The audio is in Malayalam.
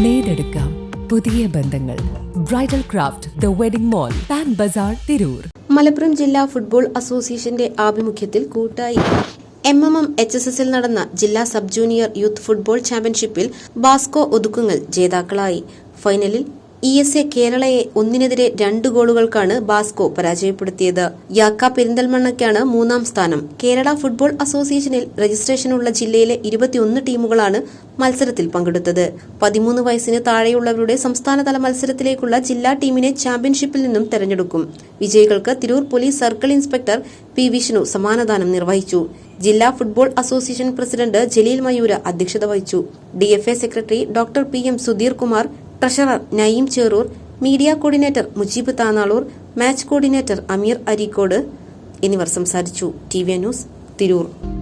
നേടെടുക്കാം പുതിയ ബന്ധങ്ങൾ. Bridal craft the wedding mall Pan Bazar Tirur Malappuram ജില്ലാ ഫുട്ബോൾ അസോസിയേഷന്റെ ആഭിമുഖ്യത്തിൽ Koottayi M M M H S എസിൽ നടന്ന ജില്ലാ സബ് ജൂനിയർ യൂത്ത് ഫുട്ബോൾ ചാമ്പ്യൻഷിപ്പിൽ ബാസ്കോ ഒതുക്കുങ്ങൽ ജേതാക്കളായി. ഫൈനലിൽ ഇ എസ് എ കേരളയെ ഒന്നിനെതിരെ രണ്ട് ഗോളുകൾക്കാണ് ബാസ്കോ പരാജയപ്പെടുത്തിയത്. യാക്ക പെരിന്തൽമണ്ണയ്ക്കാണ് മൂന്നാം സ്ഥാനം. കേരള ഫുട്ബോൾ അസോസിയേഷനിൽ രജിസ്ട്രേഷനുള്ള ജില്ലയിലെ ഇരുപത്തിയൊന്ന് ടീമുകളാണ് മത്സരത്തിൽ പങ്കെടുത്തത്. പതിമൂന്ന് വയസ്സിന് താഴെയുള്ളവരുടെ സംസ്ഥാനതല മത്സരത്തിലേക്കുള്ള ജില്ലാ ടീമിനെ ചാമ്പ്യൻഷിപ്പിൽ നിന്നും തെരഞ്ഞെടുക്കും. വിജയികൾക്ക് Tirur police circle inspector P Vishnu സമ്മാനദാനം നിർവഹിച്ചു. ജില്ലാ football association president Jaleel Mayura അധ്യക്ഷത വഹിച്ചു. DFA secretary doctor P M Sudheer Kumar treasurer Naeem Cherur media coordinator Mujeeb Tanalur match coordinator Ameer Areekode എന്നിവർ സംസാരിച്ചു. T V news Tirur.